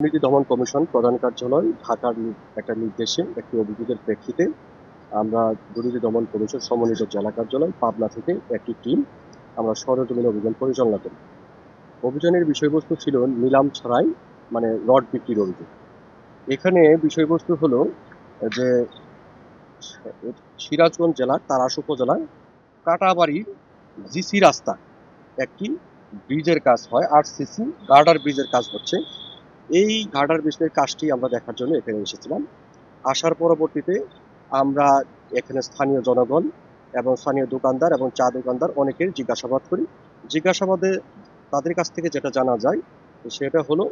দুর্নীতি দমন কমিশন প্রধান কার্যালয়, ঢাকার একটা নির্দেশে, একটি অভিযোগের প্রেক্ষিতে আমরা দুর্নীতি দমন কমিশন সমন্বিত জেলা কার্যালয়, পাবনা থেকে একটি টিম আমরা সরজমিন অভিযান পরিচালনা করি। অভিযানের বিষয়বস্তু ছিল নিলাম ছাড়াই মানে রড বিক্রির অভিযোগ। এখানে বিষয়বস্তু হলো যে, সিরাজগঞ্জ জেলার তারাস উপজেলার কাটাবাড়ি, জিসি রাস্তা, একটি ব্রিজের কাজ হয় আর সিসি গার্ডার ব্রিজের কাজ হচ্ছে। এই গার্ডার ব্রিজের কাজটি আমরা দেখার জন্য এখানে এসেছিলাম। আসার পরবর্তীতে আমরা এখানে স্থানীয় জনগণ এবং স্থানীয় দোকানদার এবং চা দোকানদার অনেকের জিজ্ঞাসাবাদ করি। জিজ্ঞাসাবাদে তাদের কাছ থেকে যেটা জানা যায়, সেটা হলো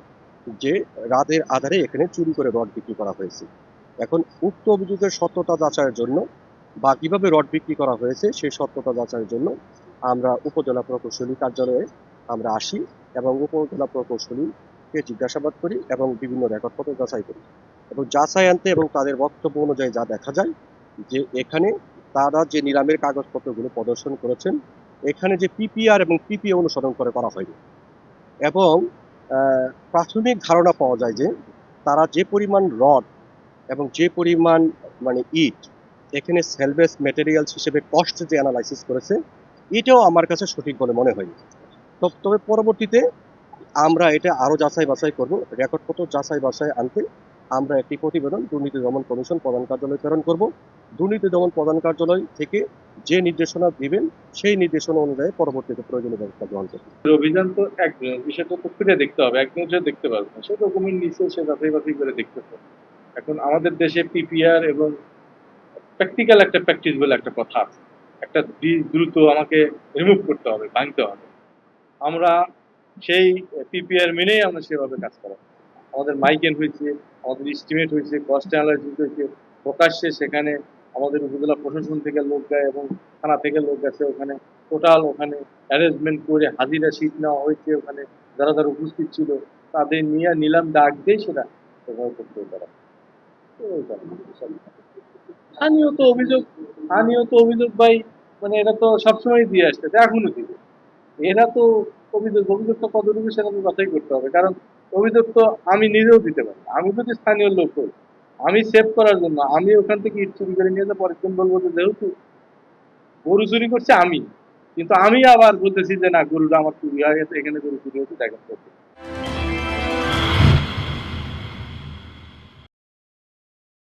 যে রাতের আধারে এখানে চুরি করে রড বিক্রি করা হয়েছে। এখন উক্ত অভিযোগের সত্যতা যাচাইয়ের জন্য বা কীভাবে রড বিক্রি করা হয়েছে সেই সত্যতা যাচাইয়ের জন্য আমরা উপজেলা প্রকৌশলী কার্যালয়ে আমরা আসি এবং উপজেলা প্রকৌশলীকে জিজ্ঞাসাবাদ করি এবং বিভিন্ন রেকর্ডপত্র যাচাই করি। এবং যাচাই আনতে এবং তাদের বক্তব্য অনুযায়ী যা দেখা যায়, যে এখানে তারা যে নিলামের কাগজপত্রগুলো প্রদর্শন করেছেন, এখানে যে পিপিআর এবং পিপিএ অনুসরণ করে করা হয়নি। এবং প্রাথমিক ধারণা পাওয়া যায় যে তারা যে পরিমাণ রড এবং যে পরিমাণ মানে ইট, এখানে সেলভেজ মেটেরিয়ালস হিসেবে কস্ট যে অ্যানালাইসিস করেছে, এটাও আমার কাছে সঠিক বলে মনে হয়নি। তবে পরবর্তীতে আমরা এটা আরও যাচাই বাছাই করব রেকর্ডপত্র যাচাই বাছাই আনতে আমরা একটি প্রতিবেদন দুর্নীতি দমন কমিশন প্রধান কার্যালয়ে প্রেরণ করব। দুর্নীতি দমন প্রধান কার্যালয় থেকে যে নির্দেশনা দিবেন, সেই নির্দেশনা অনুযায়ী পরবর্তীতে প্রয়োজনীয় ব্যবস্থা গ্রহণ করব। অভিযান তো একদিনের বিষয়টা তো ফিরে দেখতে হবে একদিনের জন্য দেখতে পারবে না, সে ডকুমেন্ট নিচে সে বাছাই বাছাই করে দেখতে হবে এখন আমাদের দেশে পিপিআর এবং প্র্যাকটিক্যাল একটা প্র্যাকটিস বলে একটা কথা আছে। একটা দ্রুত আমাকে রিমুভ করতে হবে, ভাঙতে হবে। আমরা সেই পিপিআর মেনেই আমরা সেভাবে কাজ করা আমাদের মাইকেন হয়েছে, আমাদের এস্টিমেট হয়েছে কস্ট অ্যানালাইসিস হয়েছে, প্রকাশ্যে সেখানে আমাদের উপজেলা প্রশাসন থেকে লোক যায় এবং থানা থেকে লোক গেছে ওখানে। টোটাল ওখানে অ্যারেঞ্জমেন্ট করে হাজিরা সিট নেওয়া হয়েছে ওখানে। যারা যারা উপস্থিত ছিল তাদের নিয়ে নিলাম ডাক দিয়ে সেটা ব্যবহার করতে তারা। স্থানীয় তো অভিযোগ, স্থানীয় তো অভিযোগ ভাই মানে এটা তো সবসময় দিয়ে আসছে। এখনও দিবে। এরা তো অভিযোগ কতটুকু তো বাছাই করতে হবে। কারণ অভিযোগ তো আমি নিজেও দিতে পারি আমি যদি স্থানীয় লোক হই, আমি সেভ করার জন্য, আমি ওখান থেকে ইট চুরি করে নিয়ে পরের বলব যে, যেহেতু গরু চুরি করছে আমি, কিন্তু আমি আবার বলতেছি যে, না, গরুটা আমার চুরি হয়ে গেছে, এখানে গরু চুরি হয়েছে দেখা করতে